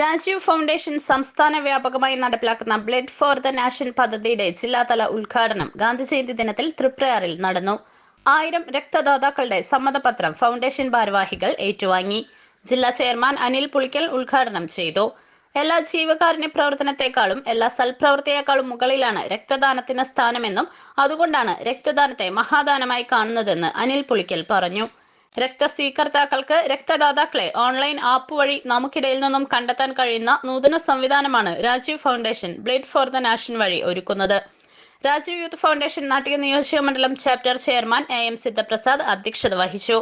Rajeev foundation സംസ്ഥാന വ്യാപകമായി നടപ്പിലാക്കുന്ന ബ്ലഡ് ഫോർ ദ നാഷൻ പദ്ധതിയുടെ ജില്ലാതല ഉദ്ഘാടനം ഗാന്ധി ജയന്തി ദിനത്തിൽ തൃപ്രയാറിൽ നടന്നു. ആയിരം രക്തദാതാക്കളുടെ സമ്മതപത്രം ഫൗണ്ടേഷൻ ഭാരവാഹികൾ ഏറ്റുവാങ്ങി. ജില്ലാ ചെയർമാൻ അനിൽ പുളിക്കൽ ഉദ്ഘാടനം ചെയ്തു. എല്ലാ ജീവകാരുണ്യ പ്രവർത്തനത്തെക്കാളും എല്ലാ സൽപ്രവൃത്തിയേക്കാളും മുകളിലാണ് രക്തദാനത്തിന് സ്ഥാനമെന്നും അതുകൊണ്ടാണ് രക്തദാനത്തെ മഹാദാനമായി കാണുന്നതെന്ന് അനിൽ പുളിക്കൽ പറഞ്ഞു. രക്തസ്വീകർത്താക്കൾക്ക് രക്തദാതാക്കളെ ഓൺലൈൻ ആപ്പ് വഴി നമുക്കിടയിൽ നിന്നും കണ്ടെത്താൻ കഴിയുന്ന നൂതന സംവിധാനമാണ് Rajiv foundation blood for the nation വഴി ഒരുക്കുന്നത്. രാജീവ് യൂത്ത് ഫൗണ്ടേഷൻ നാട്ടിക നിയോജക മണ്ഡലം chapter chairman A M Siddhaprasad അധ്യക്ഷത വഹിച്ചു.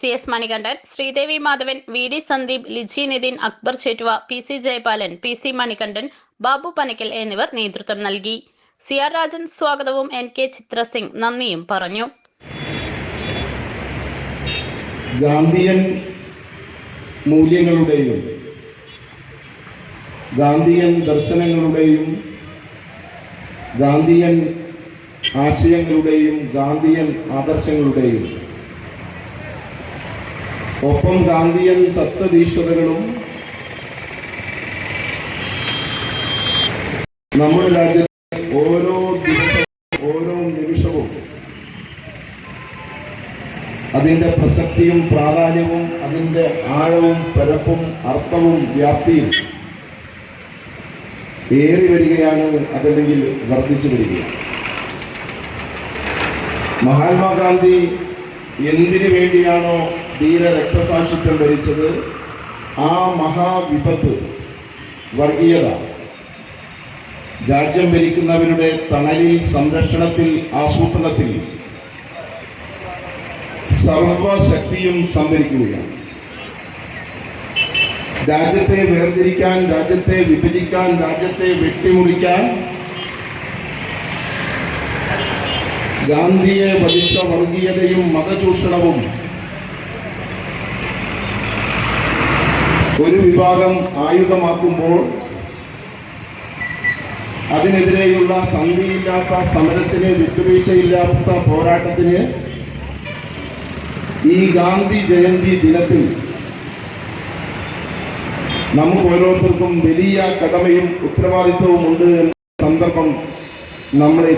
C S Manikandan Sreedevi Madhavan V D Sandeep Liji Nithin Akbar Chettuva P C Jayapalan P C Manikandan Babu Panakkal എന്നിവർ നേതൃത്വം നൽകി. C R Rajan സ്വാഗതവും എൻ കെ ചിത്രസിംഗ് നന്ദിയും പറഞ്ഞു. ഗാന്ധിയൻ മൂല്യങ്ങളുടെയും ഗാന്ധിയൻ ദർശനങ്ങളുടെയും ഗാന്ധിയൻ ആശയങ്ങളുടെയും ഗാന്ധിയൻ ആദർശങ്ങളുടെയും ഒപ്പം ഗാന്ധിയൻ തത്വദീക്ഷതകളും നമ്മുടെ രാജ്യത്തെ ഓരോ അതിന്റെ പ്രസക്തിയും പ്രാധാന്യവും അതിന്റെ ആഴവും പരപ്പും അർത്ഥവും വ്യാപ്തിയും ഏറി വരികയാണ് അതല്ലെങ്കിൽ വർദ്ധിച്ചു വരികയാണ്. മഹാത്മാഗാന്ധി എന്തിനു വേണ്ടിയാണോ ധീര രക്തസാക്ഷിത്വം ഭരിച്ചത് ആ മഹാവിപത്ത് വർഗീയത. രാജ്യം ഭരിക്കുന്നവരുടെ തണലിൽ സംരക്ഷണത്തിൽ ആസൂത്രണത്തിൽ സർവശക്തിയും സംഭരിക്കുകയാണ്. രാജ്യത്തെ വേർതിരിക്കാൻ രാജ്യത്തെ വിഭജിക്കാൻ രാജ്യത്തെ വെട്ടിമുറിക്കാൻ ഗാന്ധിയെ വധിച്ച വർഗീയതയും മതചൂഷണവും ഒരു വിഭാഗം ആയുധമാക്കുമ്പോൾ അതിനെതിരെയുള്ള സന്ധിയില്ലാത്ത സമരത്തിന് വിട്ടുവീഴ്ചയില്ലാത്ത പോരാട്ടത്തിന് ഈ ഗാന്ധി ജയന്തി ദിനത്തിൽ നമുക്ക് ഓരോരുത്തർക്കും വലിയ കടമയും ഉത്തരവാദിത്വവും ഉണ്ട് എന്ന സന്ദർഭം നമ്മളെ